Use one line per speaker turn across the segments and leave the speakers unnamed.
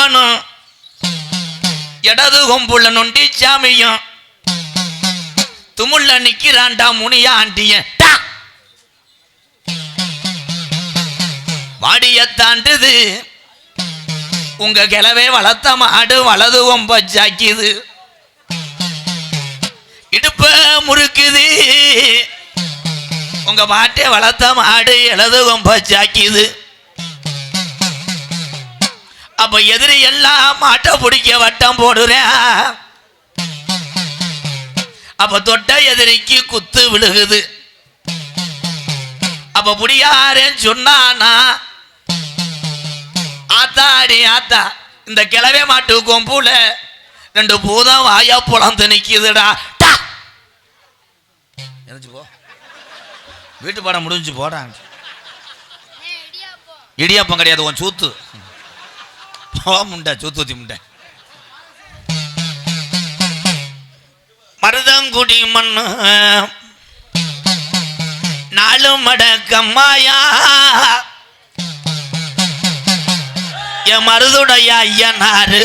அப்பனும் இடது கொம்புள்ள நொண்டி சாமியும். துமுள்ள நிக்கிறான்டா முனியா ஆண்டியன் டா! வாடிய உங்க கிளவே வளர்த்த மாடு வலது கொம்ப ஜாக்கிது இடுப்ப முறுக்குது. உங்க மாட்டை வளர்த்த மாடு இலது கொம்ப ஜாக்கிது அப்ப எதிரி எல்லாம் மாட்டை பிடிக்க வட்டம் போடுறேன். அப்ப தொட்ட எதிரிக்கு குத்து விழுகுது. அப்ப புடியாரேன்னு சொன்னானா ஆத்தாடி ஆத்தா இந்த கிளவே மாட்டு கொம்புல ரெண்டு பூதம் வாயா புலந்து நிக்குதுடா! எந்திரிச்சு போ. வீட்டு பாடம் முடிஞ்சு போடாங்க இடியாப்பம் கிடையாது உன் சூத்து. போ முண்டை சூத்து ஊத்தி முண்டை. மருதங்குடி மண்ணு நாலு மடக்கம்மாயா என் மருதுடைய ஐயனாரு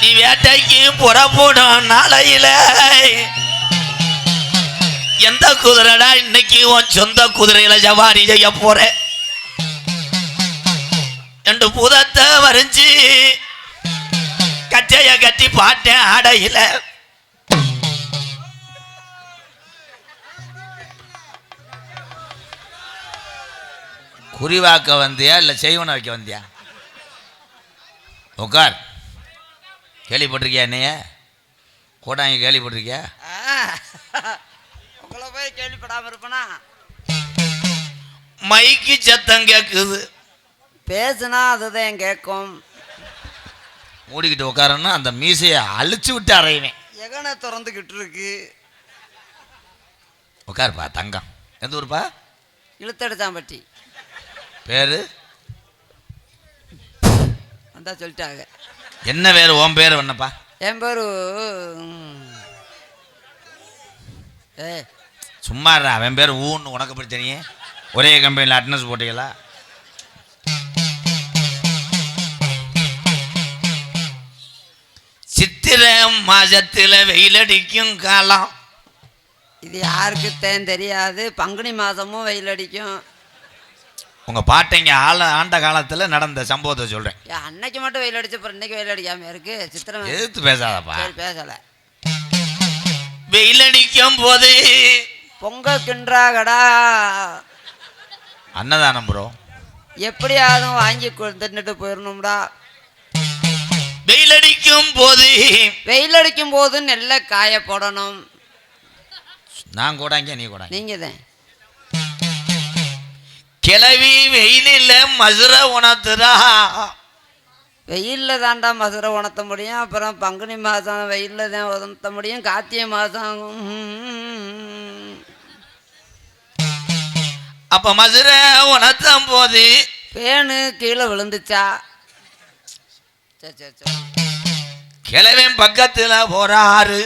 நீ வேட்டைக்கு புறப்படும் நாளையில. எந்த குதிரைடா இன்னைக்கு உன் சொந்த குதிரையில ஜவாரி செய்ய போற ரெண்டு பூதத்தை வரைஞ்சி கச்சைய கட்டி பாட்டேன் ஆடையில. குறிவாக்க வந்தியா இல்லை செய்வன வைக்க வந்தியா? உட்கார் கேள்விப்பட்டிருக்கியா என்னைய? கோடாங்க கேள்விப்பட்டிருக்கியா?
உங்களை போய் கேள்விப்படாம இருப்பனா?
மைக்கு சத்தம் கேட்குது
பேசுனா அதுதான் கேட்கும்
மூடிக்கிட்டு உட்காரன்னா அந்த மீசையை அழிச்சு விட்டு அறையுவேன்
எகனை திறந்துக்கிட்டு இருக்கு
உட்காருப்பா தங்கம். எந்த ஊருப்பா?
இழுத்தடிச்சாம்பட்டி
பேரு?
வந்தா சொல்லிட்டாங்க.
என்ன பேர்? உன் பேர் என்னப்பா
என் பேரு ஏ
சும்மா அவன் பேர் ஊன்னு. உனக்கு தெரியும்? ஒரே கம்பெனியில் அட்டனன்ஸ் போட்டீங்களா? சித்திரை மாசத்துல வெயிலடிக்கும் காலம்.
இது யாருக்குத்தான் தெரியாது. பங்குனி மாதமும் வெயில் அடிக்கும்
உங்க பாட்டைங்க ஆள ஆண்ட காலத்துல நடந்த சம்பவத்தை சொல்றேன்.
ஏன் அன்னைக்கு மட்டும் வெயில் அடிச்ச அப்புறம் இன்னைக்கு வெயில் அடிக்காம இருக்கு. சித்திரை மாசம்.
எதிர்த்து பேசாதப்பா.
சரி பேசல.
வெயிலடிக்கும் போது
பொங்க கின்றாகடா
அன்னதானம் ப்ரோ
எப்படியாவது வாங்கி கொ- தின்னுட்டு போயிடணும்டா
வெயிலடிக்கும் போது.
வெயில் அடிக்கும் போது நெல்லை காய போடணும்.
நான் கூடாங்க நீ கூடாங்க
நீங்க தான்
கிளவி வெயிலில் மதுர உணர்த்துறா
வெயிலில் தாண்டா மதுரை உணர்த்த முடியும். அப்புறம் பங்குனி மாதம் வெயிலில் தான் உணர்த்த முடியும். கார்த்திகை மாதம்.
அப்ப மதுர உணர்த்தும் போது
பேனு கீழே விழுந்துச்சா?
கிழவன் பக்கத்துல போறாரு.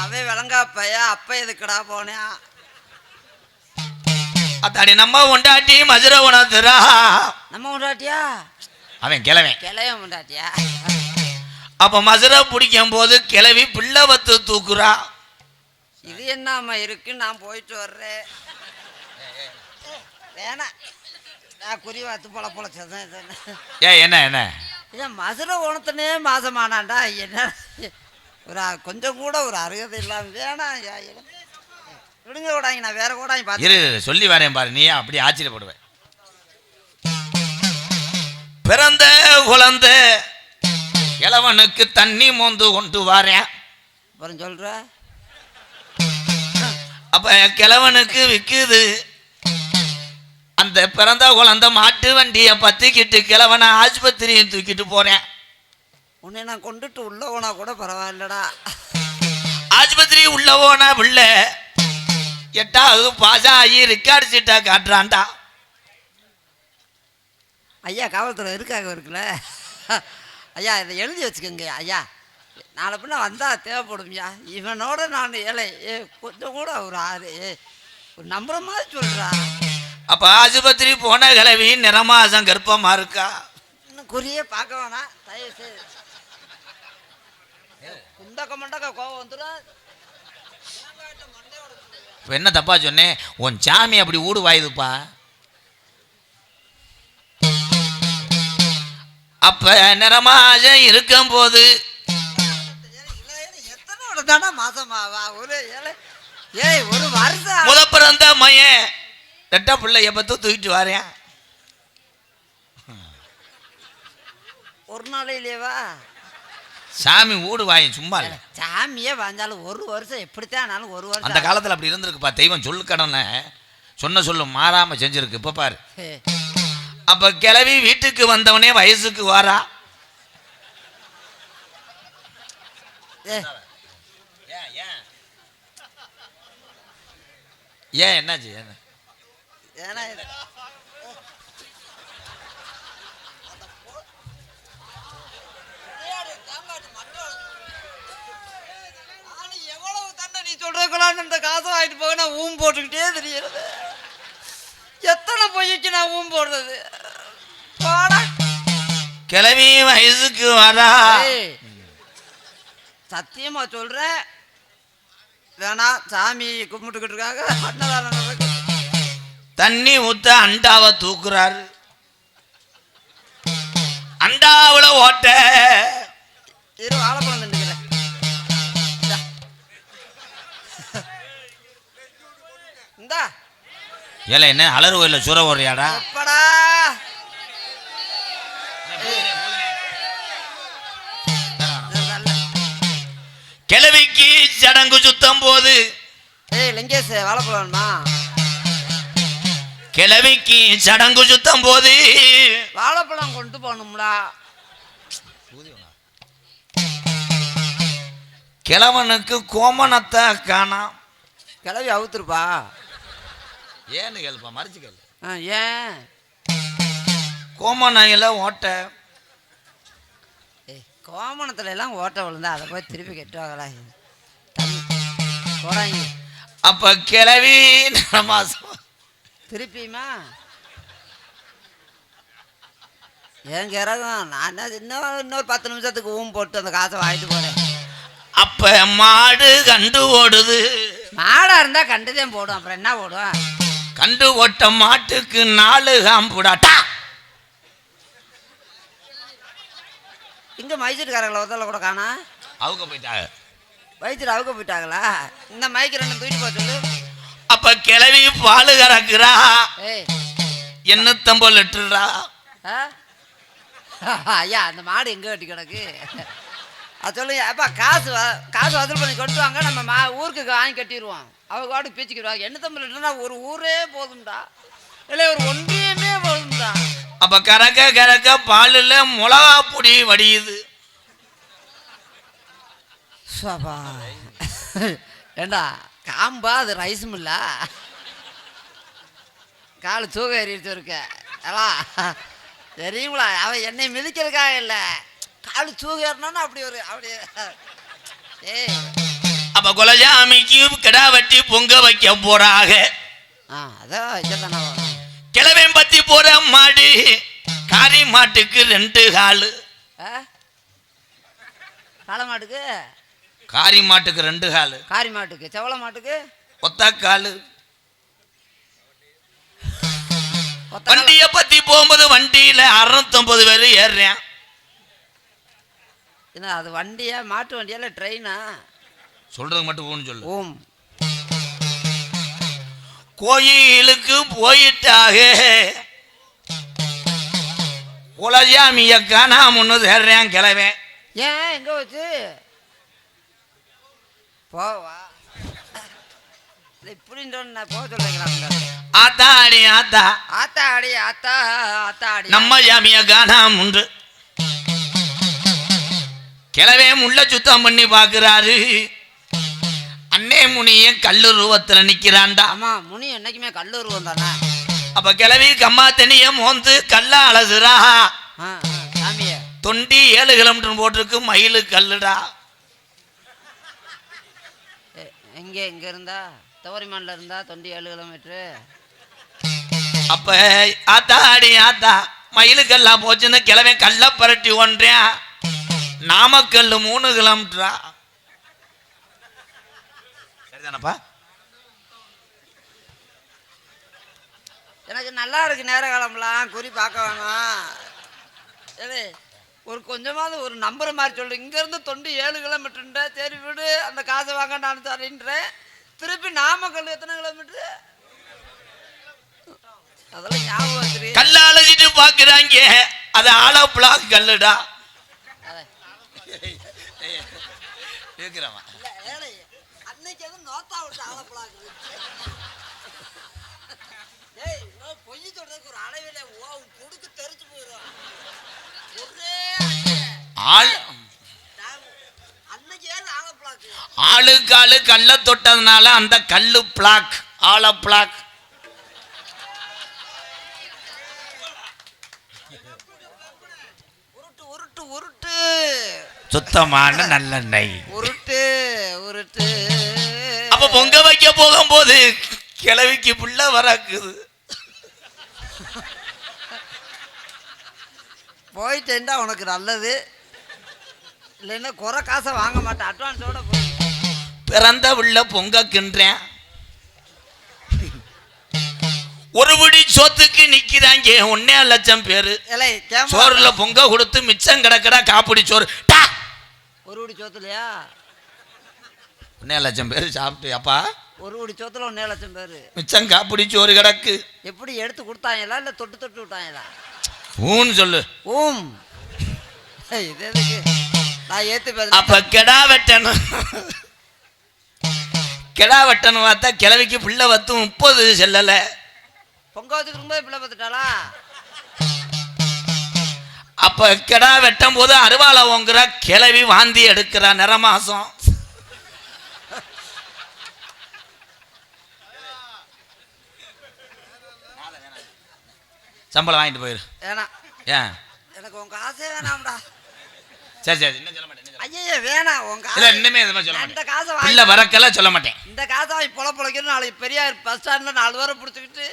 அவன் விளங்கா பையா அப்ப எதுக்குடா போனேன்
அத்தாடி நம்ம உண்டாட்டி மதுர உணர்த்துறா.
நம்ம முண்டாட்டியா
அவன் கிழவன்.
கிளைய முண்டாட்டியா
அப்ப மதுரை பிடிக்கும் போது கிளவி பிள்ளை வத்து தூக்குறா.
இது என்னம்மா இருக்கு? நான் போயிட்டு வர்றேன். வேணாம். நான் குறி வாத்து பொல பொழைச்சதான்.
ஏ என்ன என்ன?
ஏன் மதுரை உணத்தனே மாசமானாண்டா என்ன? ஒரு கொஞ்சம் கூட ஒரு அருகதை இல்லாம வேணாம். விடுங்க கூடாங்க நான் வேற கூடாங்க பார்த்து
சொல்லி வரேன் பாரு நீ அப்படி ஆச்சரியப்படுவ. பிறந்த குழந்தை கிழவனுக்கு தண்ணி மோந்து கொண்டு வரேன்
அப்புறம் சொல்ற?
அப்ப கிழவனுக்கு விக்குது. அந்த பிறந்த குழந்தை மாட்டு வண்டியை பத்திக்கிட்டு கிழவனை ஆஸ்பத்திரியும் தூக்கிட்டு போறேன்.
உன்னை நான் கொண்டுட்டு உள்ள போனா கூட பரவாயில்லடா.
ஆஸ்பத்திரி உள்ள போனா பிள்ளை. எட்டாவது பாஸ் ஆகி ரெக்கார்டு சீட்டா காட்டுறான்டா.
ஐயா காவல்துறை இருக்காங்க இருக்குல்ல? ஐயா இதை எழுதி வச்சுக்கோங்க ஐயா. நாளை பின்ன வந்தால் தேவைப்படும்யா இவனோட நான் ஏழை. ஏ கொஞ்சம் கூட ஒரு ஆறு. ஒரு நம்புற மாதிரி சொல்கிறா
அப்ப ஆஸ்பத்திரி போன கிழவி நிறமாசம் கர்ப்பமா இருக்கா?
இன்னும் குறியே பார்க்க வேணாம். தயவு செய்து குண்டக்க மண்டக்க கோவம் வந்துடும்
இப்போ என்ன தப்பா சொன்னேன் உன் சாமி அப்படி ஊடு வாயுதுப்பா அப்ப நிறமாக இருக்கும் போது
மாசமாவா? ஒரு ஏழை ஏய் ஒரு வருஷம்
முத பிறந்த மையன். ரெட்ட பிள்ளைய பத்து தூக்கிட்டு வரேன்
ஒரு நாளையிலேவா
சாமி ஊடு வாயும் சும்மா இல்லை.
சாமியே வாஞ்சாலும் ஒரு வருஷம் எப்படித்தான் ஆனாலும் ஒரு வருஷம்
அந்த காலத்தில் அப்படி இருந்திருக்குப்பா தெய்வம் சொல்லு கடனை. சொன்ன சொல்லு மாறாம செஞ்சிருக்கு. இப்போ பாரு. அப்ப கிளவி வீட்டுக்கு வந்தவனே வயசுக்கு வாரா. ஏன் என்னாச்சு? என்ன
ஏன்னா சொல்றதுக்குள்ளான்னு இந்த காசை வாங்கிட்டு போக நான் ஊம் போட்டுக்கிட்டே தெரியுறது எத்தனை பொய்க்கு நான் ஊம் போடுறது? போடா
கிளவி வயசுக்கு வரா
சத்தியமா சொல்றேன். வேணாம் சாமி கும்பிட்டுக்கிட்டு இருக்காங்க. அன்னதானம் நடக்குது.
தண்ணி ஊத்த அண்டாவை தூக்குறாரு. அண்டாவுல ஓட்ட. ஏல என்ன அலறு கோயில சுர ஓடுறியாடா. கிளவிக்கு சடங்கு சுத்தம் போது.
ஏய் லிங்கேஷ் வாழைப்பழம்மா?
கிளவிக்கு சடங்கு சுத்தம் போது.
வாழைப்பழம் கொண்டு போகணும்டா.
கிழவனுக்கு கோமணத்தை காணாம்.
கிளவி அவுத்துருப்பா.
ஏன்னு கேளுப்பா மறைச்சு கேளு.
ஆ, ஏன்?
கோமணையில ஓட்ட.
ஏய் கோமணத்துல எல்லாம் ஓட்ட விழுந்தா அதை போய் திருப்பி கெட்டுவாங்களா போடாங்க
அப்ப கிளவி மாசம்
திருப்பியுமா? ஏன் கிறகம் நான் இன்னும் இன்னொரு பத்து நிமிஷத்துக்கு ஊம் போட்டு அந்த காசை வாங்கிட்டு போகிறேன்
அப்ப மாடு கண்டு ஓடுது.
மாடாக இருந்தால் கண்டுதான் போடும். அப்புறம் என்ன போடும்?
கண்டு ஓட்ட மாட்டுக்கு நாலு காம்புடாட்டா
இங்கே மைசூர்காரங்களை ஒருத்தல கூட காணா.
அவங்க போயிட்டாங்க
வயிற்றுல அவுக்க போயிட்டாங்களா? இந்த மைக்கு ரெண்டு தூக்கிட்டு போக சொல்லு.
அப்ப கிளவி பால் கறக்குறா. லிட்டருடா
ஆ? ஐயா அந்த மாடு எங்கே வெட்டி கிடக்கு? அது சொல்லுங்க. அப்பா காசு காசு வசூல் பண்ணி கொண்டு வாங்க நம்ம மா ஊருக்கு வாங்கி கட்டிடுவோம் அவங்க வாடு பீச்சுக்கிடுவாங்க என்ன தம்பி இல்லைன்னா ஒரு ஊரே போதும்டா. இல்லை ஒரு ஒன்றியமே போதும்டா.
அப்ப கறக்க கறக்க பாலில் மிளகா பொடி வடியுது.
ஏண்டா காம்பா அது ரைஸும் இல்ல கால் தூக்க ஏறிட்டு இருக்க. அல்லா தெரியுங்களா அவன் என்னை மிதிக்கிறதுக்காக இல்லை. கால் தூக்க ஏறினான்னு அப்படி ஒரு அப்படி ஏய்.
அப்ப குலஜாமிக்கு கிடா வெட்டி பொங்க வைக்க போறாக.
அதான் வேணும்
கிழவன் பத்தி போற மாடு காரி மாட்டுக்கு ரெண்டு காலு.
காளை மாட்டுக்கு?
காரி மாட்டுக்கு ரெண்டு காலு.
காரி மாட்டுக்கு செவள மாட்டுக்கு?
ஒத்த காலு. வண்டிய பத்தி போகும்போது வண்டியில அறுநூத்தொன்பது பேர் ஏறுறேன்.
என்ன அது வண்டியா மாட்டு வண்டியா இல்லை ட்ரெயினா?
சொல்றது மட்டும் ஊன்னு சொல்லு.
ஓம்.
கோயிலுக்கு போயிட்டாக. குலஜாமிய காணாம ஒன்று தேடுறேன் கிளவன்.
ஏன் எங்க வச்சு போவா. இப்படின்ற நான் போக சொல்லிக்கிறாங்க
ஆத்தாடி ஆத்தா.
ஆத்தா அடி ஆத்தா ஆத்தா அடி
நம்ம ஜாமிய காணாம உண்டு கிளவே முள்ள சுத்தம் பண்ணி பார்க்கறாரு. அன்னே முனிய கல்லு ரூபத்துல நிக்கிறான்டா.
ஆமா முனி என்னைக்குமே கல்லூருவம் தானே?
அப்ப கிளவி கம்மா தண்ணிய மோந்து கல்ல அலசுறா. தொண்டி ஏழு கிலோமீட்டர் போட்டிருக்கு மயிலு கல்லுடா.
எங்க எங்க இருந்தா தவரிமான்ல இருந்தா தொண்டி ஏழு கிலோமீட்ரு
அப்ப ஆத்தாடி ஆத்தா மயிலுக்கெல்லாம் போச்சுன்னு கிழமை கல்ல பரட்டி ஒன்றேன். நாமக்கல் மூணு கிலோமீட்டரா சரிதானப்பா?
எனக்கு நல்லா இருக்கு நேர காலம்லாம் குறி பார்க்க வேணாம். ஒரு கொஞ்சமாவது ஒரு நம்பர் மாதிரி சொல்லு. இங்கேருந்து தொண்டு ஏழு கிலோமீட்டருன்ற சரி விடு அந்த காசை வாங்க நான் தரேன்றேன். திருப்பி நாமக்கல் எத்தனை கிலோமீட்டரு? அதெல்லாம் ஞாபகம்
கல்ல அழைச்சிட்டு பாக்குறாங்க அது ஆலோ பிளாக் கல்லுடா. இருக்கிறவன்
அன்னைக்கு எதுவும் நோத்தா விட்டு ஏய் இவ்வளவு பொய் சொல்றதுக்கு ஒரு அளவில ஓ கொடுக்கு தெரிச்சு போயிடும்.
ஆள். ஆளுக்கு ஆளு கல்ல தொட்டதுனால அந்த கல்லு பிளாக் ஆல பிளாக்.
உருட்டு உருட்டு உருட்டு.
சுத்தமான நல்லெண்ணெய்
உருட்டு உருட்டு.
அப்ப பொங்க வைக்க போகும்போது கிழவிக்கு புள்ள வரக்குது.
போயிட்டேன்டா உனக்கு நல்லது. இல்லைன்னா குறை காசை வாங்க மாட்டேன். அட்வான்ஸோட
பிறந்த புள்ள பொங்க கின்றேன் ஒரு பிடி சோத்துக்கு நிக்கிறாங்க ஒன்னே லட்சம் பேரு. சோறுல பொங்க கொடுத்து மிச்சம் கிடக்கடா காப்பிடி சோறு!
ஒரு உடி சோத்துலையா?
ஒன்னே லட்சம் பேர் சாப்பிட்டு அப்பா.
ஒரு உடி சோத்துல ஒன்றே லட்சம் பேர்.
மிச்சம் காப்பிடி சோறு கிடக்கு.
எப்படி எடுத்து கொடுத்தாங்களா இல்லை தொட்டு தொட்டு விட்டாங்களா
ஊன்னு சொல்லு.
ஏய், இது எதுக்கு? நான் ஏத்து பேச
அப்ப கெடா வெட்டணும். கெடா வெட்டணும் பார்த்தா கிழவிக்கு பிள்ளை வத்து முப்பது செல்லல.
பொங்க வச்சுருக்கும் போது பிள்ளை பார்த்துட்டாளா
அப்ப கெடா வெட்டும் போது அருவாளை ஓங்குற கிழவி வாந்தி எடுக்கிற நிறமாசம். சம்பளம் வாங்கிட்டு போயிரு.
வேணாம்.
ஏன்?
எனக்கு உங்க காசே வேணாம்டா.
சரி சரி இன்னும் சொல்ல மாட்டேன்
ஐயே வேணாம். உங்க
மாட்டேன். இல்ல இன்னுமே எதுவுமே சொல்ல
நான் இந்த
மாட்டேன்
காசை வாங்கி
வரக்கெல்லாம் சொல்ல மாட்டேன்.
இந்த காசை வாங்கி பொல பொழைக்கணும் நாளைக்கு பெரியார் பஸ் ஸ்டாண்ட்ல நாலு பேரை பிடிச்சிக்கிட்டு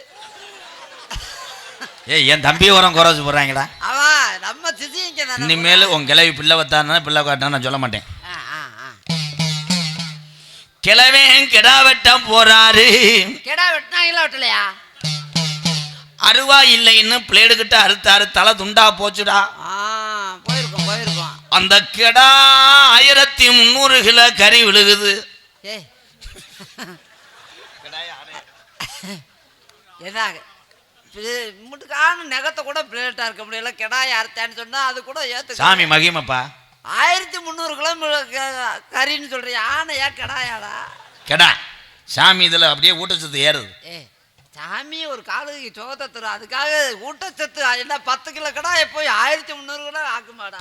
ஏய் என் தம்பி உரம் குறைச்சு போடுறாங்கடா.
அவன் நம்ம திசிங்க
இனிமேல் உன் கிளவி பிள்ளை வத்தானா பிள்ளை காட்டான்னு நான் சொல்ல மாட்டேன். கிழவன் கிடா வெட்டம் போறாரு.
கெடா வெட்டினாங்களா வெட்டலையா?
அருவா இல்லைன்னு பிளேடு கிட்ட அறுத்தாரு தலை துண்டா போச்சுடா.
ஆ போயிருக்கோம் போயிருக்கோம்.
அந்த கிடா ஆயிரத்தி முந்நூறு கிலோ கறி விழுகுது.
ஏய். என்ன முட்டுக்கான நெகத்தை கூட பிளேட்டாக இருக்க முடியல. கெடாய் அறுத்தான்னு சொன்னா அது கூட ஏத்து
சாமி மகிமப்பா.
ஆயிரத்தி முந்நூறு கிலோமீட்டர் கறின்னு சொல்றியா? ஆனை ஏன் கெடாயாடா?
கெடா. சாமி இதில் அப்படியே ஊட்டச்சத்து ஏறுது.
ஏ சாமி ஒரு காலுக்கு சோகத்தை தரும் அதுக்காக ஊட்டச்சத்து என்ன பத்து கிலோ கடாயை போய் ஆயிரத்தி முந்நூறு கூட ஆக்குமாடா.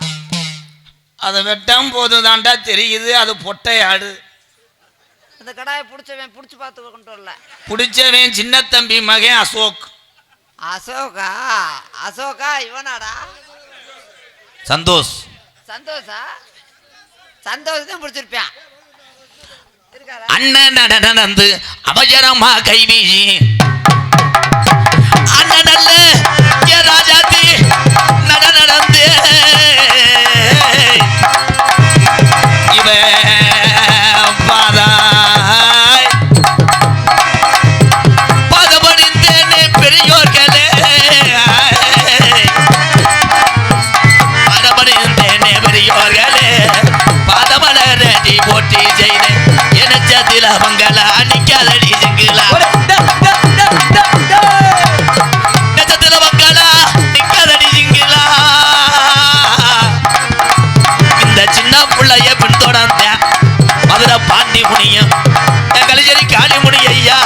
அதை வெட்டும் போது தாண்டா தெரியுது. அது பொட்டை ஆடு.
அந்த கடாயை பிடிச்சவன் பிடிச்சி பார்த்து கொண்டு வரல.
பிடிச்சவன் சின்ன தம்பி மகன் அசோக்.
அசோகா? அசோகா இவனாடா?
சந்தோஷ்.
சந்தோஷா? சந்தோஷ் தான் பிடிச்சிருப்பான்.
அண்ணன் நட நடந்து அவசரமா கை போட்டி செய்து எனச்சதில மங்கள மதுரை பாண்டி கலிஜரி காளி முனி ஐயா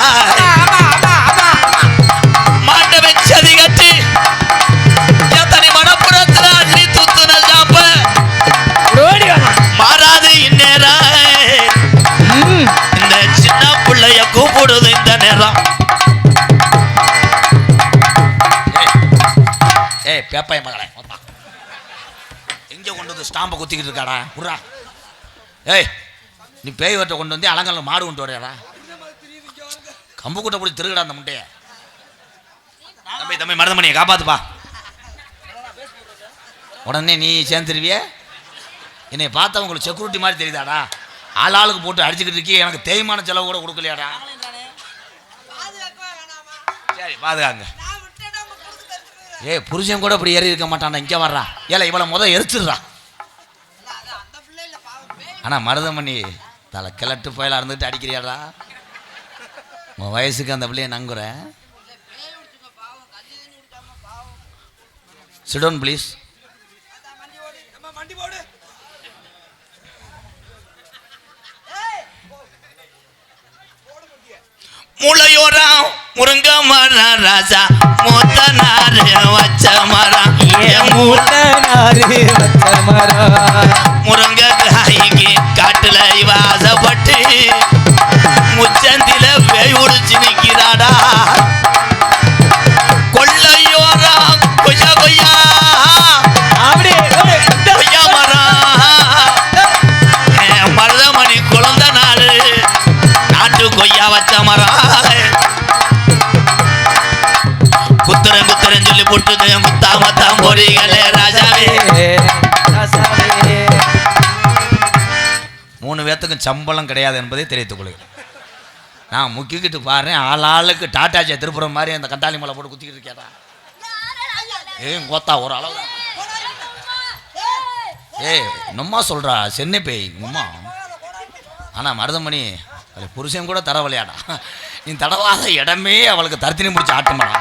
மாட்ட வச்சதி கட்டி எத்தனை மனப்புறத்துல அள்ளி துத்துன சாப்ப? மாறாது இந்நேரம். இந்த சின்ன பிள்ளைய கூப்பிடுது இந்த நேரம். ஏய், ஏய் பேப்பாய மகளே வா. கொண்டு வந்து ஸ்டாம்பை குத்திக்கிட்டு இருக்காடா? உர்றா. ஏய் நீ பேய் வட்ட கொண்டு வந்து அலங்கல்ல மாடு கொண்டு வரையாடா. கம்பு கூட்ட போய் திருகடா அந்த முட்டைய. தம்பி தம்பி மருதமணியை காப்பாத்துப்பா. உடனே நீ சேர்ந்துருவிய? என்னை பார்த்தா உங்களுக்கு செக்யூரிட்டி மாதிரி தெரியுதாடா? ஆள் ஆளுக்கு போட்டு அடிச்சுக்கிட்டு இருக்கே எனக்கு தேய்மான செலவு கூட கொடுக்கலையாடா. சரி பாதுகாங்க. ஏய் புருஷன் கூட இப்படி ஏறி இருக்க மாட்டான் இங்கே வர்றா ஏல இவளை முத எரிச்சிடுறா ஆனால் மருதமணி தலை கிழட்டு போயில இருந்துட்டு அடிக்கிறியாடா? உன் வயசுக்கு அந்த பிள்ளைய நங்குறேன் சிடோன் ப்ளீஸ் முளையோரா முருங்க மரம் ராஜா மொத்த நாரு வச்ச மரம் வச்ச மூல முருங்க கொய்யா வச்ச குத்துறேன் குத்துறேன் சொல்லி போட்டுது முத்தா பொறிகளே ராஜாவே. மூணு பேர்த்துக்கும் சம்பளம் கிடையாது என்பதை தெரிவித்துக் கொள்கிறேன். நான் முக்கிக்கிட்டு பாருறேன் ஆள் ஆளுக்கு டாட்டாஜியா திருப்புற மாதிரி அந்த கண்டாளி மலை போட்டு குத்திக்கிட்டு இருக்கேடா ஏய் கோத்தா ஒரு அளவு தான். ஏய் நம்மா சொல்கிறா சென்னை பேய் உம்மா ஆனால் மருதமணி அது புருஷன் கூட தர விளையாடா. நீ தடவாத இடமே அவளுக்கு தர்த்தினி முடிச்சு ஆட்டமாடா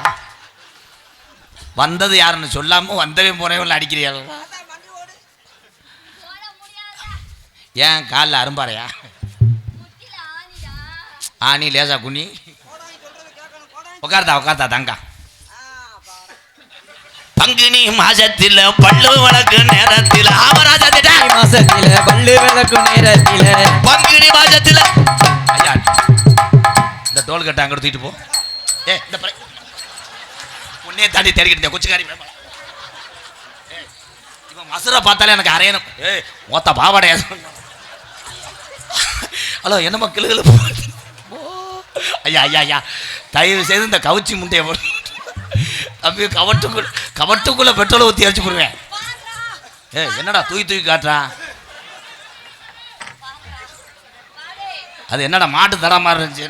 வந்தது யாருன்னு சொல்லாம வந்தவன் போனவன் அடிக்கிறியா ஏன் காலில் அரும்பாறையா? ஆ நீ லேசா குனி. உட்கார்த்தா உட்கார்த்தா தங்கா. பங்குனி மாசத்தில் பல்லு வழக்கு நேரத்தில். ஆமராஜா
மாசத்தில பல்லு விளக்கும் நேரத்தில.
பங்குனி மாசத்தில் ஐயா டோல் கட்டை அங்கே தூக்கிட்டு போ. ஏ இந்த பறை. உன்னையே தாண்டி தேடிக்கிட்டு கொச்சிக்காரி இவன் மசுரை பார்த்தாலே எனக்கு அரையணும். ஏ மொத்த பாவாடையா ஹலோ என்னம்மா கிளுகிளு ஐயா ஐயா ஐயா. தயவு செய்து இந்த கவுச்சி முண்டையை போட்டு தம்பி கவட்டுக்குள்ள கவட்டுக்குள்ள பெட்ரோலை ஊற்றி அடிச்சு போடுவேன். ஏ என்னடா தூக்கி தூக்கி காட்டுறா? அது என்னடா மாட்டு தர மாதிரி இருந்துச்சு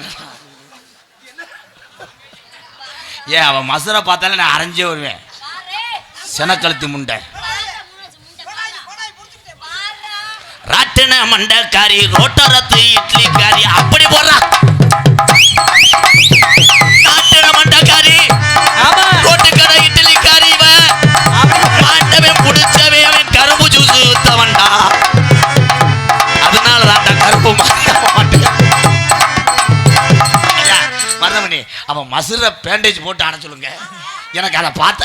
ஏன் அவன் மசுரை பார்த்தாலே நான் அரைஞ்சே வருவேன். செனக்கழுத்தி முண்டை. ராட்டின மண்டக்காரி ரோட்டரத்து இட்லிக்காரி அப்படி போடுறா. மசுர பேண்டேஜ் போட்டு அட சொல்லுங்க எனக்கு அதை பார்த்த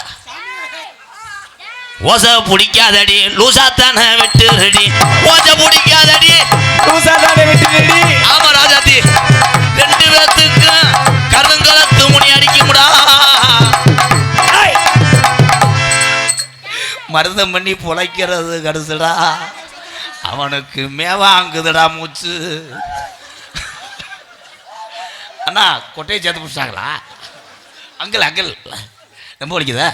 ஓசை பிடிக்காதடி லூசாத்தான விட்டுடி ஓசை பிடிக்காதடி.
தூசாதானே விட்டுடி
ஆமா ராஜாத்தி ரெண்டு பேத்துக்கும் கருங்கலத்து முனி அடிக்கும்டா. மருதம் பண்ணி பொழைக்கிறது கடுசுடா. அவனுக்கு மேவாங்குதுடா மூச்சு. அண்ணா கொட்டையை சேர்த்து பிடிச்சாங்களா அங்கிள் அங்கிள். ரொம்ப வலிக்குதா?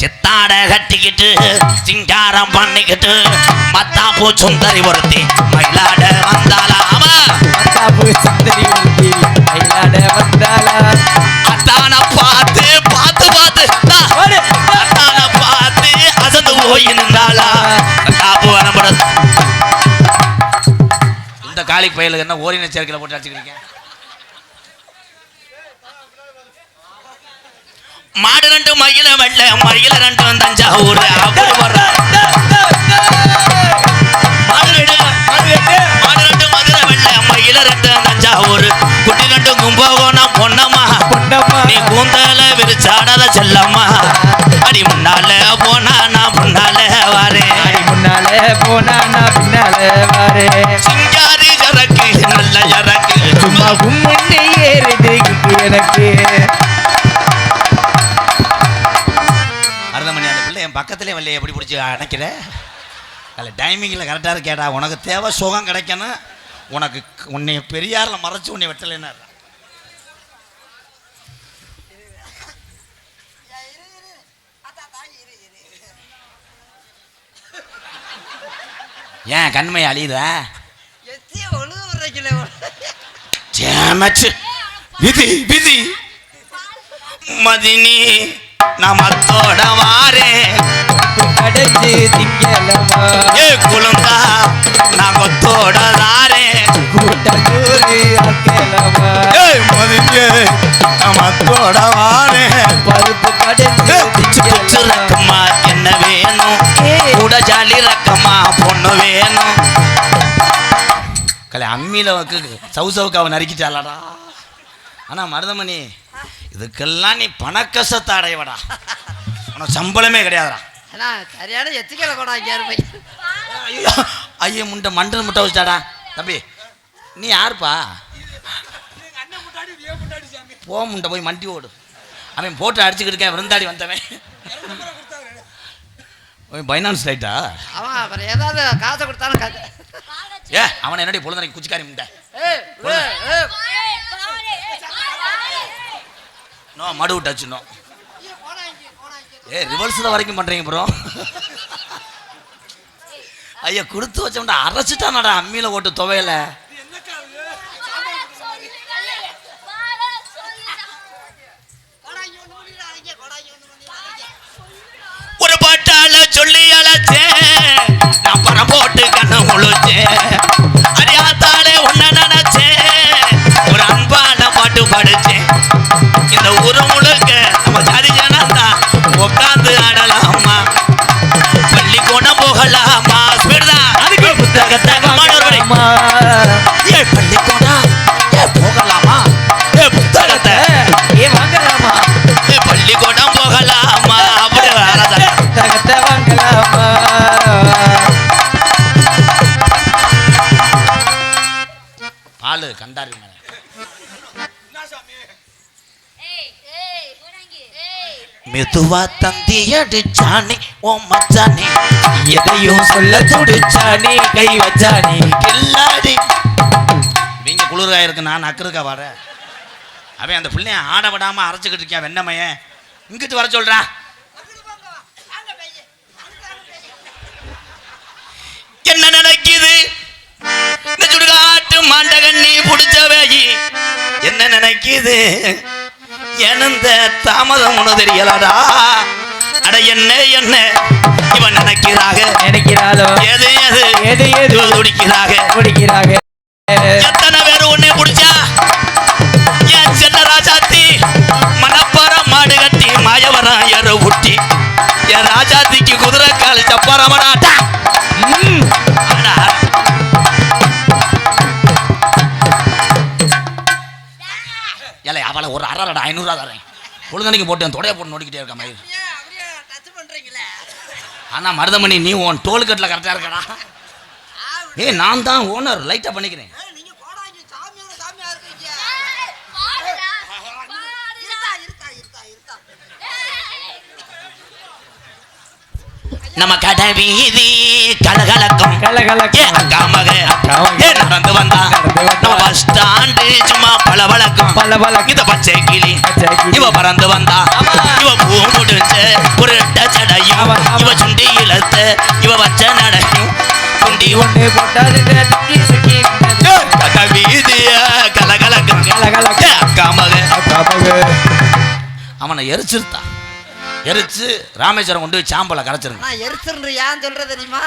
சித்தாட கட்டிக்கிட்டு சிங்காரம் பண்ணிக்கிட்டு மத்தாப்பூ சுந்தரி ஒருத்தி மயிலாட வந்தாலாம
மத்தாப்பு சுந்தரி ஒருத்தி மயிலாட வந்தாளா?
அத்தான பார்த்து பார்த்து பார்த்து. அத்தான பார்த்து அசந்து போய் நின்றாளா? காப்பு வரம்பட காளி பயலுக்கு என்ன ஓரின சேர்க்கையில் போட்டு அடிச்சுக்கிறீங்க மாடு ரெண்டு மயில வெள்ள மயில ரெண்டும் தஞ்சாவூர் தஞ்சாவூர் குட்டி ரெண்டு கும்பகோணம் பொன்னம்மா.
பொன்னம்மா.
நீ கூந்தல விரிச்சாடல செல்லம்மா. அடி முன்னால போனா
எனக்கு.
அருளமணி அந்த பிள்ளை என் பக்கத்துலேயே வரல எப்படி பிடிச்சி அணைக்கிற? அதில் டைமிங்கில் கரெக்டாக கேட்டா உனக்கு தேவை சுகம் கிடைக்கணும். உனக்கு உன்னை பெரியாரில் மறைச்சி உன்னை வெட்டலைன்னா ஏன் கண்மை அழியுதா? ஜேமச்சு விதி விதி. மதினி நமத்தோட வாரே.
கடைஞ்சு திங்களமா
ஏ குழுந்தா நான் கொத்தோட தாரே
கூட்டூரு அக்கலமா
ஏ மதினி நமத்தோட வாரே.
பருப்பு கடைஞ்சு
ரக்கமா என்ன வேணும்? கூட ஜாலி ரக்கமா பொண்ணு வேணும். கலை அம்மியில சவு சவுக்கு அவன் நறுக்கிட்டாளடா. ஆனா மருதமணி இதுக்கெல்லாம் நீ பணக்கசத்தை அடையவடா. உனக்கு சம்பளமே கிடையாதுடா.
ஏன்னா சரியான எத்திக்கலை கூட இருப்பீங்க
ஐயோ ஐயோ முண்டை மண்டல் முட்டை வச்சிட்டாடா. தம்பி நீ யாருப்பா? போ முண்டை போய் மண்டி ஓடு. அவன் போட்டு அடிச்சுக்கிட்டு இருக்கேன் விருந்தாடி வந்தவன். பைனான்ஸ் ரைட்டா
அவன் அப்புறம் ஏதாவது காசை கொடுத்தாலும்
ஏ அவன் என்னடி பொழுதுனைக்கு குச்சிக்காரி முண்டை. நோ மடு விட்டு நோ. ஏ ரிவர்ஸில் வரைக்கும் பண்ணுறீங்க ப்ரோ ஐயா கொடுத்து வச்சோம்டா அரைச்சிட்டானாடா அம்மியில் ஓட்டு துவையில. ஒரு பாட்டால சொல்லி அழைச்சேன். நான் பணம் போட்டு கண்ணை முழிச்சேன். படிச்சேன் இந்த ஊரு முழுக்க நம்ம ஜாதி ஜனந்தா உட்காந்து ஆடலாமா? பள்ளிக்கூடம் போகலாமா? ஸ்பீடுதான் அதுக்கு புத்தகத்தை ஏ பள்ளிக்கூடம்? ஏ போகலாமா? ஏ புத்தகத்தை.
ஏ வாங்கலாமா?
ஏ போகலாமா? அப்படி கண்டாரி மேல. மெதுவா தந்தி அடிச்சானே ஓ மச்சானே.
எதையும் சொல்ல துடிச்சானே கை வச்சானே.
கில்லாடி நீங்க குளிர்கா இருக்கு நான் அக்கருக்கா வர. அவன் அந்த பிள்ளைய ஆட விடாம அரைச்சுக்கிட்டு இருக்கியா வெண்ணமைய? இங்கிட்டு வர சொல்றா. என்ன நினைக்குது? இந்த சுடுகாட்டு மாண்டகண்ணி புடிச்ச வேகி என்ன நினைக்குது? எனந்த தாமதம் ஒண்ணு தெரியலடா. அட என்ன என்ன? இவன் நினைக்கிறாக.
நினைக்கிறாளோ?
எது எது?
எது எது?
துடிக்கிறாக.
குடிக்கிறாங்க
எத்தனை பேர் உன்னை பிடிச்சா? என் சின்ன ராஜாத்தி மணப்பாற மாடு கட்டி மாயவரம் ஏற ஊட்டி. என் ராஜாத்திக்கு குதிரை கால் அறடா ஐநூறுரூவா தரேன் பொழுதனைக்கு போட்டு என் தொடைய போட்டு நோடிக்கிட்டே இருக்க
பண்றீங்களே?
ஆனா மருதமணி நீ உன் டோல்கட்டில் கரெக்டாக இருக்கடா. ஏய் நான் தான் ஓனர் லைட்டாக பண்ணிக்கிறேன்
ஏய், நீங்க கோடாங்கி சாமியான சாமியா இருக்கீங்க இருக்கா இருக்கா இருக்கா இருக்கா
நம்ம கடை வீதி கலகலக்கும்
கலகலக்கும்.
அக்கா மக நடந்து வந்தா. நம்ம பஸ் ஸ்டாண்டு சும்மா பளபளக்கும்
பளபளக்கும்.
இத பச்சை கிளி. இவ பறந்து வந்தா. இவ பூ முடிஞ்ச ஒரு சடையும்
ஆமா, ஆமா.
இவ சுண்டி இழுத்த இவ வச்ச நடையும் குண்டி ஒன்று
சுக்கி
கடை வீதிய கலகலக்கும். ஏ அக்கா மக
அக்காமக
அவனை எரிச்சிருத்தான் எரிச்சு ராமேஸ்வரம் கொண்டு போய் சாம்பலை கரைச்சிருங்க.
நான் எரிச்சிருந்தியான்னு சொல்றது தெரியுமா?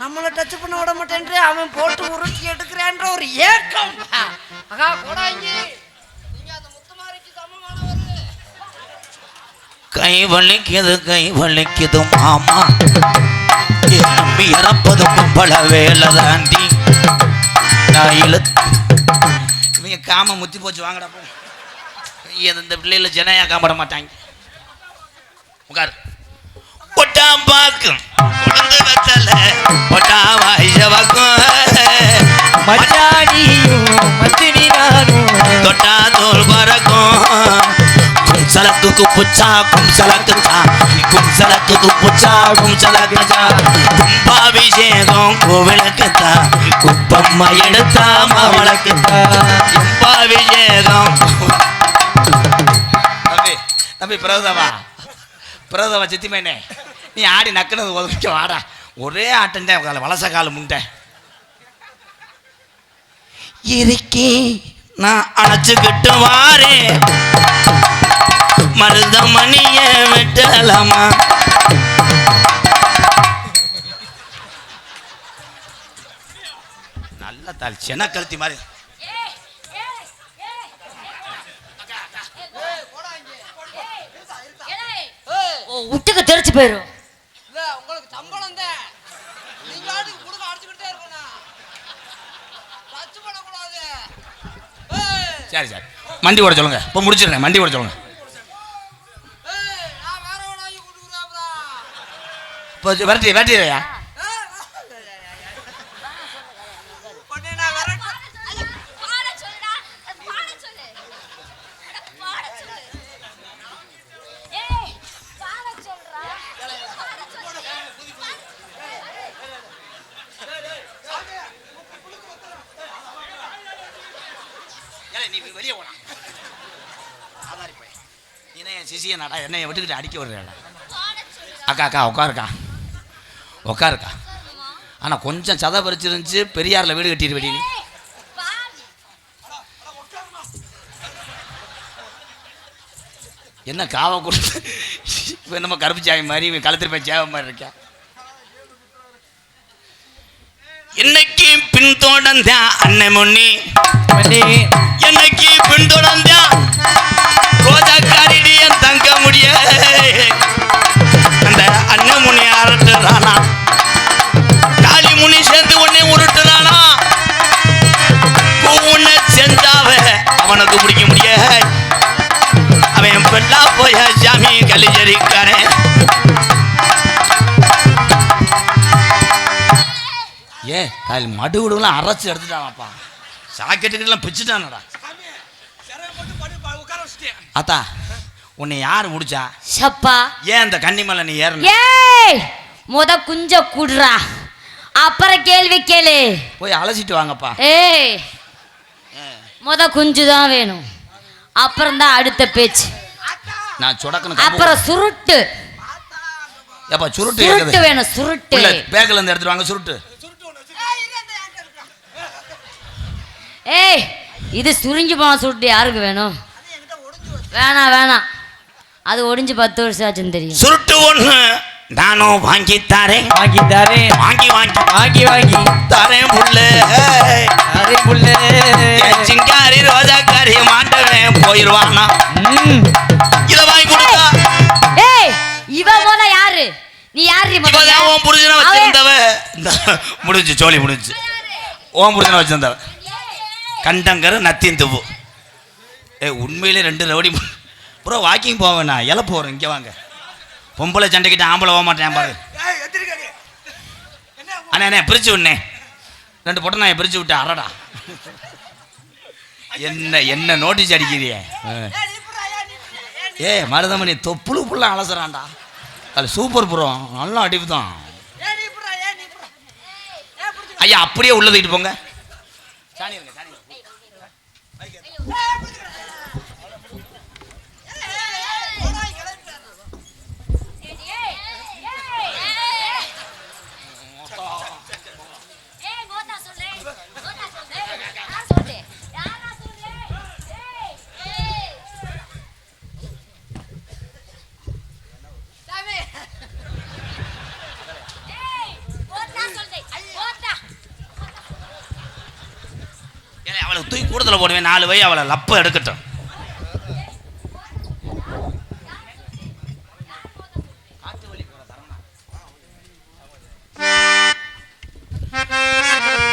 நம்மள டச் பண்ண விட மாட்டேன்றே அவன் போட்டு உருட்டி எடுக்கிறான்ற ஒரு ஏக்கம். முத்துமாரிக்கு சமமானவர்.
கை வலிக்குது கை வலிக்குது மாமா. நம்பி இறப்பது கும்பல வேலை தாண்டி. நான் இழு இவங்க காம முத்தி போச்சு வாங்கடா போ. இந்த பிள்ளைகள ஜனையா காம்பட மாட்டாங்க. உட்காரு. பொட்டாம் பாக்கும் குழந்தை வெத்தல பொட்டா வாய்ச்சவாக்கும்
மச்சானியும் மச்சினி நானும்
தொட்டா தோல் பறக்கும். கும்சலத்துக்கு புச்சா கும்சலக்குச்சா கும்சலத்துக்கு புச்சா கும்சலக்குச்சா கும்பாபிஷேகம் கோவிலுக்குத்தா. குப்பம்மா எடுத்தா மாவளக்குத்தா. கும்பாபிஷேகம். தம்பி தம்பி பிரதவா பிரதவ சித்திமேனே நீ ஆடி நக்குனது ஒதுக்க வாடா. ஒரே ஆட்டம் தான் வலச கால முண்டை. இறக்கி நான் அணைச்சுக்கிட்டு வாரே மருதமணிய வெட்டலாமா? நல்ல தாள் சென கழுத்தி மாதிரி.
விட்டுக்கு தெரிச்சு போயிரும்
இல்ல உங்களுக்கு சம்பளம் தான் நீங்க ஆட்டுக்கு கொடுக்க அடிச்சுக்கிட்டே இருக்கணும். டச் பண்ணக்கூடாது ஏய்,
சரி சரி. மண்டி ஓட சொல்லுங்க. இப்போ முடிச்சிடுறேன். மண்டி ஓட சொல்லுங்க. இப்போ விரட்டி விரட்டிடுறியா என்னைய விட்டுக்கிட்டு அடிக்க விடுறேன் அக்கா அக்கா உட்காருக்கா. உட்காருக்கா. ஆனால் கொஞ்சம் சதை பறிச்சிருந்துச்சு பெரியாரில் வீடு கட்டிடு வெடி என்ன காவை கொடுத்து? இப்போ நம்ம கருப்பு சாய் மாதிரி இவன் கழுத்தில் போய் சேவை மாதிரி இருக்கா? இன்னைக்கு பின்தொடர்ந்த அண்ணன் முன்னி? என்னைக்கு பின்தொடர்ந்த ரோஜாக்காரிடி என் தங்க முடிய போய சாமி கலிஜரிக்காரன் ஏ கால் மடு விடுலாம் அரைச்சி எடுத்துட்டானப்பா. சாக்கெட்டுக்கெல்லாம் பிச்சுட்டானடா. அத்தா உன்னை யார் முடிச்சா?
சப்பா.
ஏன் இந்த கன்னிமலை நீ ஏறன
ஏய் முத குஞ்ச குடுறா. அப்புறம் கேள்வி கேளு.
போய் அலசிட்டு வாங்கப்பா.
ஏய் முத குஞ்சு தான் வேணும். அப்புறம் தான் அடுத்த பேச்சு.
நான் சுடக்கணும்
அப்புறம் சுருட்டு.
ஏப்பா சுருட்டு
சுருட்டு வேணும் சுருட்டு.
உள்ள பேக்கில் இருந்து எடுத்துட்டு வாங்க சுருட்டு.
ஏய் இது சுருங்கி போன சுருட்டு யாருக்கு வேணும்? வேணாம் வேணாம் அது ஒடிஞ்சு பத்து வருஷம் ஆச்சுன்னு தெரியும்.
சுருட்டு ஒண்ணு நானும் வாங்கி தரேன்.
வாங்கி தரேன்.
வாங்கி வாங்கி.
வாங்கி வாங்கி.
தரேன் புள்ள
அரே புள்ள
சிங்காரி ரோஜாக்காரி மாட்டவன் போயிருவானா?
நீ யாரு
இப்பதான் உன் புருஷனை வச்சிருந்தவ இந்த முடிஞ்சு சோழி முடிஞ்சு. உன் புருஷனை வச்சிருந்தவ கண்டங்கரு நத்தின் துப்பு ஏ உண்மையிலே ரெண்டு ரவுடி ப்ரோ வாக்கிங் போவேண்ணா. இலை போகிறேன் இங்கே வாங்க. பொம்பளை சண்டைக்கிட்ட ஆம்பளை போக மாட்டேன் பாரு. அண்ணே அண்ணே பிரிச்சு விடனே ரெண்டு பொட்டை நான் பிரிச்சு விட்டேன் அரடா என்ன என்ன நோட்டீஸ் அடிக்கிறியே? ஆ. ஏ மருதமணி தொப்புளு புள்ள அலசுறான்டா. அது சூப்பர் ப்ரோ. நல்லா அடிப்பு தான். ஐயா அப்படியே உள்ள தூக்கிட்டு போங்க சாணி இருங்க, சாணி இருங்க.
சாமி.
ஏலே, அவளை தூக்கி கூடத்துல போடுவேன் நாலு வை அவளை லப்ப எடுக்கட்டும்.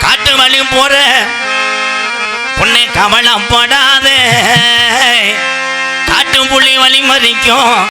காட்டு வழியும் போற பொண்ணை கவலைப்படாதே. காட்டு புள்ளி வழி மறிக்கும்